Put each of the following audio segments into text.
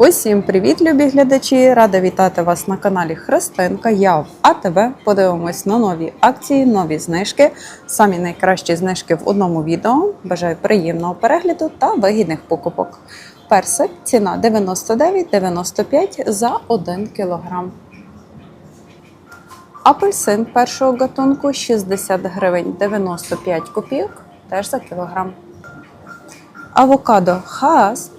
Усім привіт, любі глядачі! Рада вітати вас на каналі Христинка. Я в АТВ. Подивимось на нові акції, нові знижки. Самі найкращі знижки в одному відео. Бажаю приємного перегляду та вигідних покупок. Персик ціна 99,95 за 1 кілограм. Апельсин першого гатунку 60 гривень 95 копійок теж за кілограм. Авокадо Хаас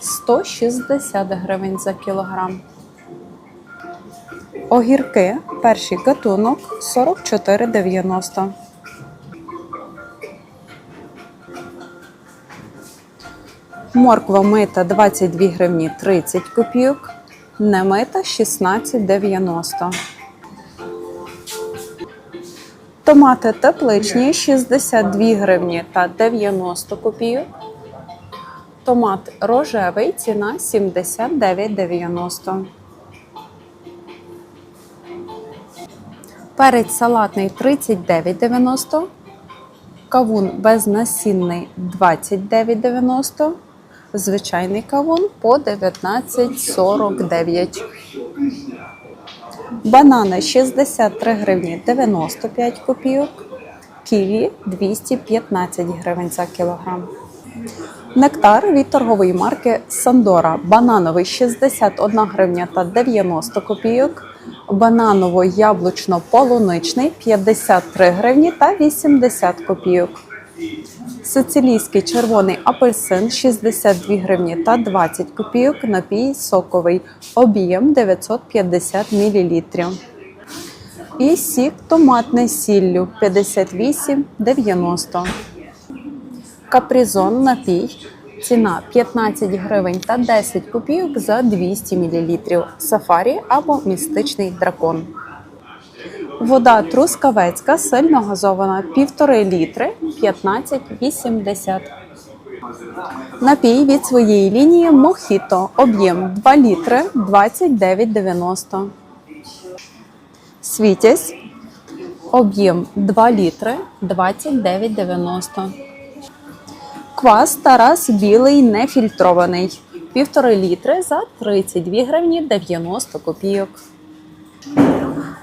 160 гривень за кілограм. Огірки перший гатунок 44,90. Морква мита 22 гривні 30 копійок. Немита 16,90. Томати тепличні 62 гривні та 90 копійок. Томат рожевий, ціна 79,90. Перець салатний 39,90. Кавун безнасінний 29,90. Звичайний кавун по 19,49. Банани 63 гривні 95 копійок. Ківі 215 гривень за кілограм. Нектар від торгової марки Сандора. Банановий 61 гривня та 90 копійок. Бананово-яблучно-полуничний 53 гривні та 80 копійок. Сицилійський червоний апельсин 62 гривні та 20 копійок. Напій соковий. Об'єм 950 мл. І сік томатний сіллю 58,90. Капризон напій. Ціна 15 гривень та 10 копійок за 200 мл. Сафарі або містичний дракон. Вода трускавецька сильно газована 1,5 літри 15,80. Напій від своєї лінії Мохіто. Об'єм 2 літри 29,90. Світязь. Об'єм 2 літри 29,90. Квас Тарас білий нефільтрований. Півтори літри за 32 гривні 90 копійок.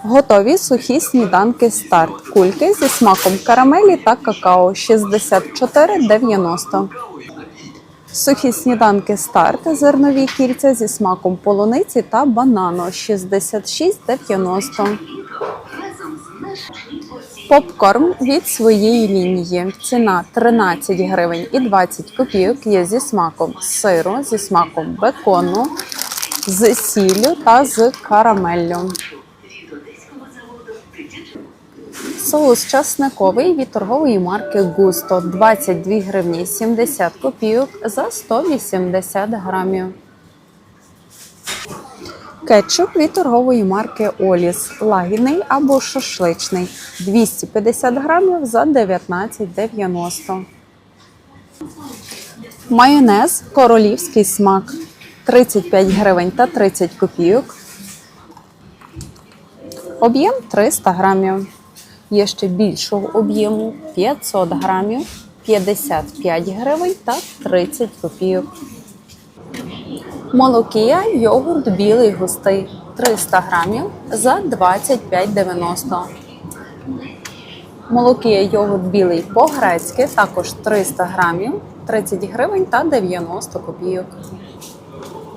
Готові сухі сніданки старт. Кульки зі смаком карамелі та какао 64,90. Сухі сніданки старт. Зернові кільця зі смаком полуниці та банану 66,90. Попкорн від своєї лінії. Ціна 13 гривень і 20 копійок є зі смаком сиру, зі смаком бекону, з сіллю та з карамеллю. Соус часниковий від торгової марки Густо 22 гривні 70 копійок за 180 грамів. Кетчуп від торгової марки Оліс лагідний або шашличний 250 грамів за 19,90. Майонез королівський смак 35 гривень та 30 копійок. Об'єм 300 грамів. Є ще більшого об'єму 500 грамів, 55 гривень та 30 копійок. Молокія йогурт білий густий 300 грамів за 25,90. Молокія йогурт білий по-грецьки також 300 грамів, 30 гривень та 90 копійок.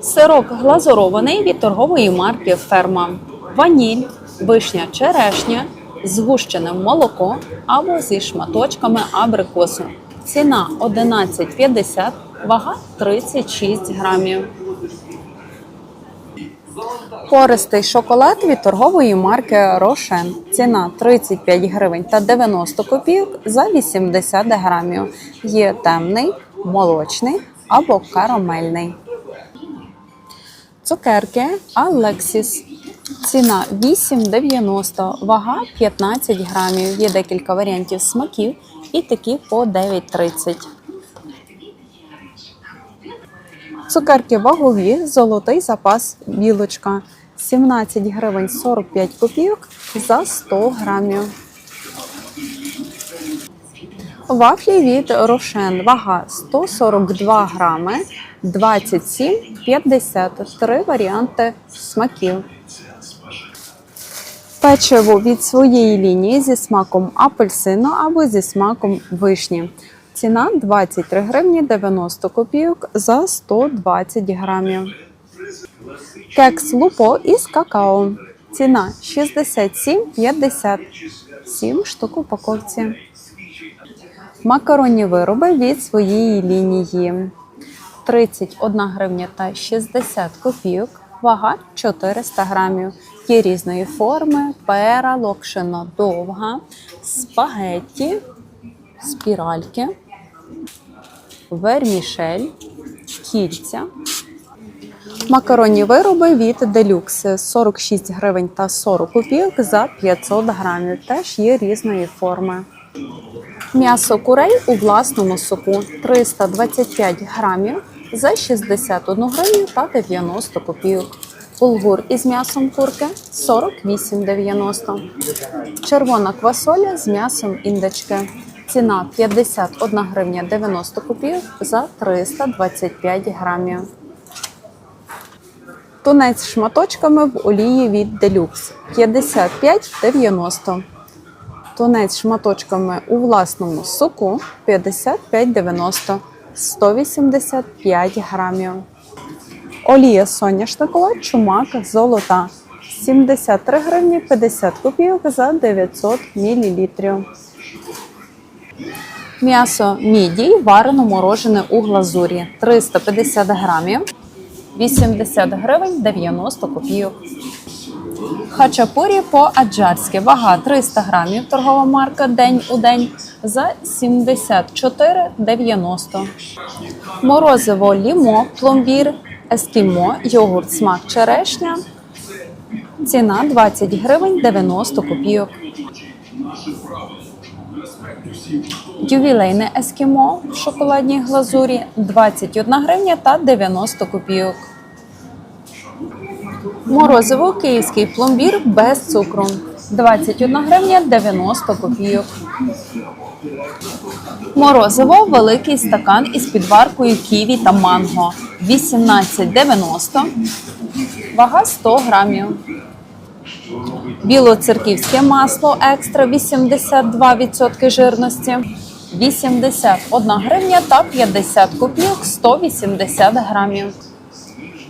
Сирок глазурований від торгової марки Ферма. Ваніль, вишня черешня, згущене молоко або зі шматочками абрикосу. Ціна 11,50, вага 36 грамів. Пористий шоколад від торгової марки Рошен. Ціна 35 гривень та 90 копійок за 80 грамів. Є темний, молочний або карамельний. Цукерки Алексіс. Ціна 8,90, вага 15 грамів. Є декілька варіантів смаків і такі по 9,30. Цукерки вагові, золотий запас білочка 17 гривень 45 копійок за 100 грамів. Вафлі від Рошен. Вага 142 грами, 27,50. Три варіанти смаків. Печиво від своєї лінії зі смаком апельсину або зі смаком вишні. Ціна 23 гривні 90 копійок за 120 грамів. Кекс лупо із какао. Ціна 67,50. 7 штук упаковці. Макаронні вироби від своєї лінії. 31 гривня та 60 копійок. Вага 400 грамів. Є різної форми, пера, локшина довга, спагетті, спіральки, вермішель, кільця. Макаронні вироби від делюкс 46 гривень та 40 копійок за 500 грамів. Теж є різної форми. М'ясо курей у власному соку 325 грамів за 61 гривню та 90 копійок. Булгур із м'ясом курки 48,90. Червона квасоля з м'ясом індички. Ціна 51 гривня 90 копійок за 325 грамів. Тунець шматочками в олії від Deluxe 55,90. Тунець шматочками у власному соку 55,90 185 грамів. Олія соняшникова чумак золота 73 гривні 50 копійок за 900 мл. М'ясо мідій варено морожене у глазурі 350 грамів 80 гривень 90 копійок. Хачапурі по-аджарськи. Вага 300 грамів. Торгова марка День у день за 74,90. Морозиво лімо, пломбір, ескімо, йогурт смак черешня. Ціна 20 гривень 90 копійок. Ювілейне ескімо в шоколадній глазурі 21 гривня та 90 копійок. Морозиво київський пломбір без цукру 21 гривня 90 копійок. Морозиво великий стакан із підваркою ківі та манго 18,90. Вага 100 грамів. Білоцерківське масло екстра 82% жирності 81 гривня та 50 копійок 180 грамів.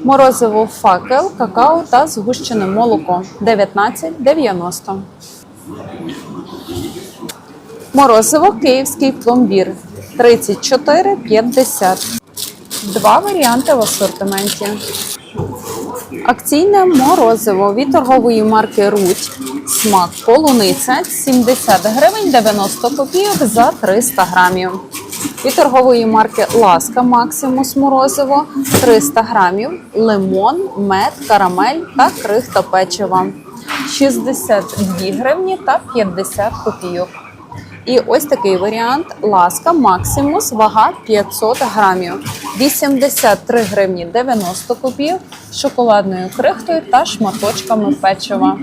Морозиво факел, какао та згущене молоко 19,90. Морозиво київський пломбір 34,50. Два варіанти в асортименті. Акційне морозиво від торгової марки Руть. Смак полуниця 70 гривень 90 копійок за 300 грамів. Від торгової марки Ласка Максимус морозиво 300 грамів, лимон, мед, карамель та крихта печива 62 гривні та 50 копійок. І ось такий варіант Ласка Максимус, вага 500 грамів, 83 гривні 90 копійок з шоколадною крихтою та шматочками печива.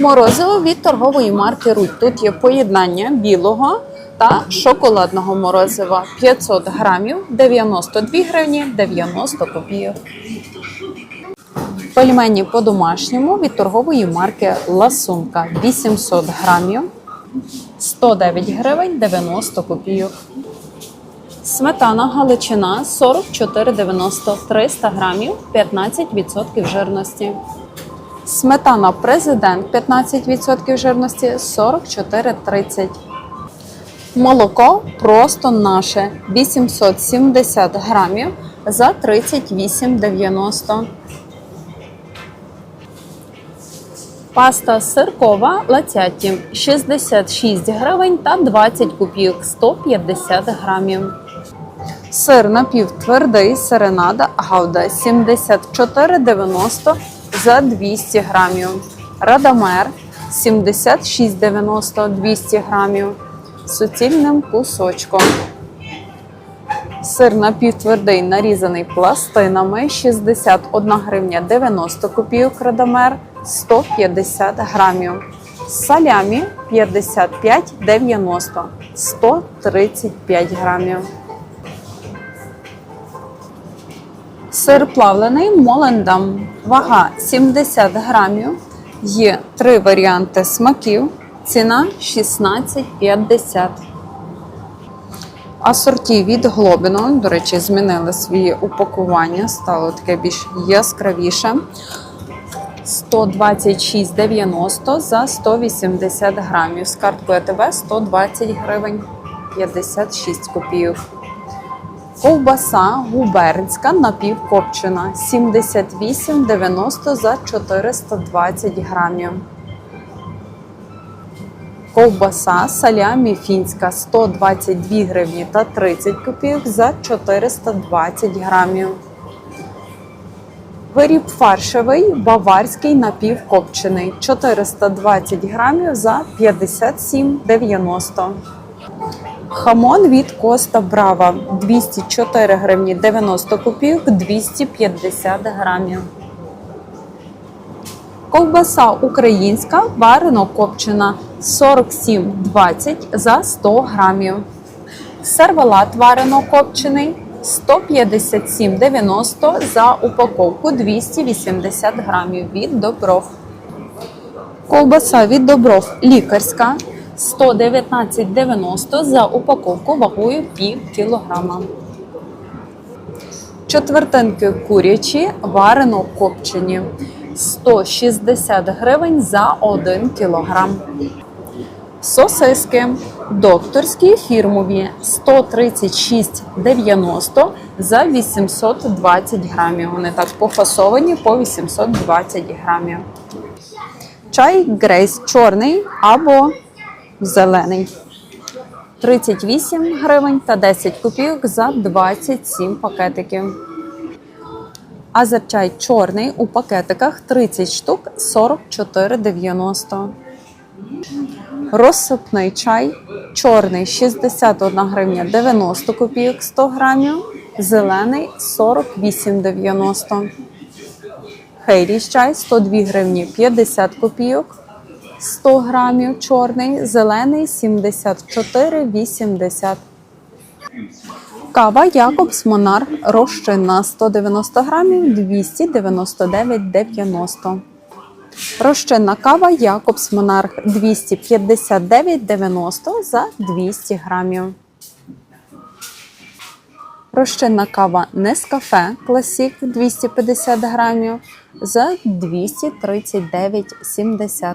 Морозиво від торгової марки Руть. Тут є поєднання білого та шоколадного морозива 500 грамів, 92 гривні 90 копійок. Пельмені по-домашньому від торгової марки Ласунка 800 грамів, 109 гривень 90 копійок. Сметана Галичина 44,90 300 грамів, 15% жирності. Сметана Президент 15% жирності 44,30. Молоко просто наше 870 грамів за 38,90. Паста сиркова лацяті 66 гривень та 20 копійок 150 грамів. Сир напівтвердий серенада Гауда 74,90 за 200 грамів. Радамер 76,90 200 грамів суцільним кусочком. Сир напівтвердий нарізаний пластинами 61 гривня 90 копійок радамер 150 грамів. Салямі 55,90 135 грамів. Сир плавлений Молендам. Вага 70 грамів. Є три варіанти смаків. Ціна 16,50. Асорті від Глобіно, до речі, змінили своє упакування, стало таке більш яскравіше. 126,90 за 180 грамів. З карткою АТБ 120 гривень 56 копійок. Ковбаса губернська напівкопчена 78,90 за 420 грамів. Ковбаса салямі фінська 122 гривні та 30 копійок за 420 грамів. Виріб фаршевий баварський напівкопчений 420 грамів за 57,90. Хамон від Коста Брава 204 гривні 90 копійок 250 грамів. Ковбаса українська варено копчена 47,20 за 100 грамів. Сервелат варено копчений 157,90 за упаковку 280 грамів від Добров. Ковбаса від Добров лікарська 119,90 за упаковку вагою пів кілограма. Четвертинки курячі варено копчені 160 гривень за 1 кілограм. Сосиски докторські фірмові 136,90 за 820 грамів. Вони так пофасовані по 820 грамів. Чай Грейс чорний або зелений. 38 гривень та 10 копійок за 27 пакетиків. Азерчай чорний у пакетиках 30 штук 44,90. Розсипний чай чорний 61 гривня 90 копійок 100 грамів, зелений 48,90. Хейліш чай 102 гривні 50 копійок 100 грамів чорний, зелений 74,80. Кава Якобс Монарх розчинна 190 грамів 299,90. Розчинна кава Якобс Монарх 259,90 за 200 грамів. Розчинна кава Нескафе Класік 250 грамів за 239,70.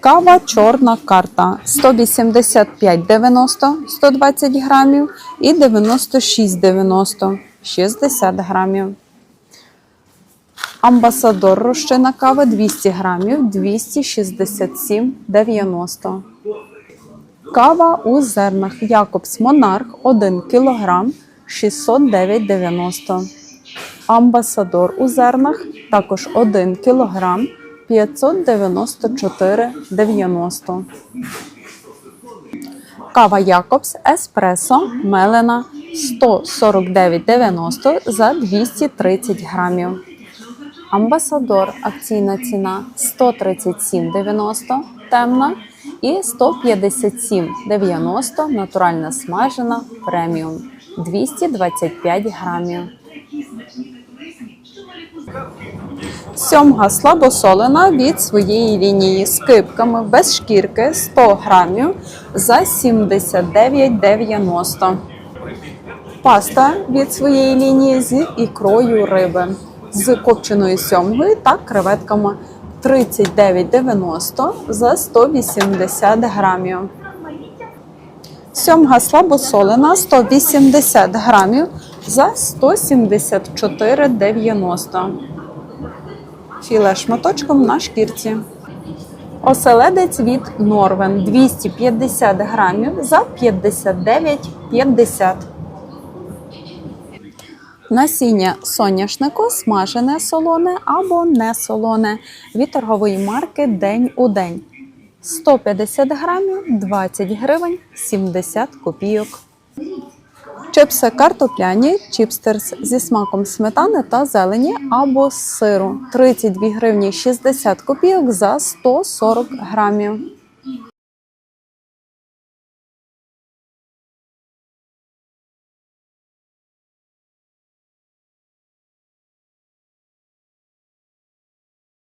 Кава чорна карта 185,90 120 грамів і 96,90 60 грамів. Амбасадор розчина кава 200 грамів 267,90. Кава у зернах Якобс Монарх 1 кг 609,90. Амбасадор у зернах також 1 кг 594,90. Кава Якобс Еспресо мелена 149,90 за 230 грамів. Амбасадор акційна ціна 137,90 темна і 157,90 натуральна смажена преміум 225 грамів. Сьомга слабосолена від своєї лінії з кипками без шкірки 100 грамів за 79,90. Паста від своєї лінії з ікрою риби з копченою сьомгою та креветками 39,90 за 180 грамів. Сьомга слабосолена 180 грамів за 174,90. Філе шматочком на шкірці. Оселедець від Норвен 250 грамів за 59,50. Насіння соняшнику смажене солоне або не солоне від торгової марки День у день. 150 грамів 20 гривень 70 копійок. Чипси картопляні, чіпстерс зі смаком сметани та зелені або сиру 32 гривні 60 копійок за 140 грамів.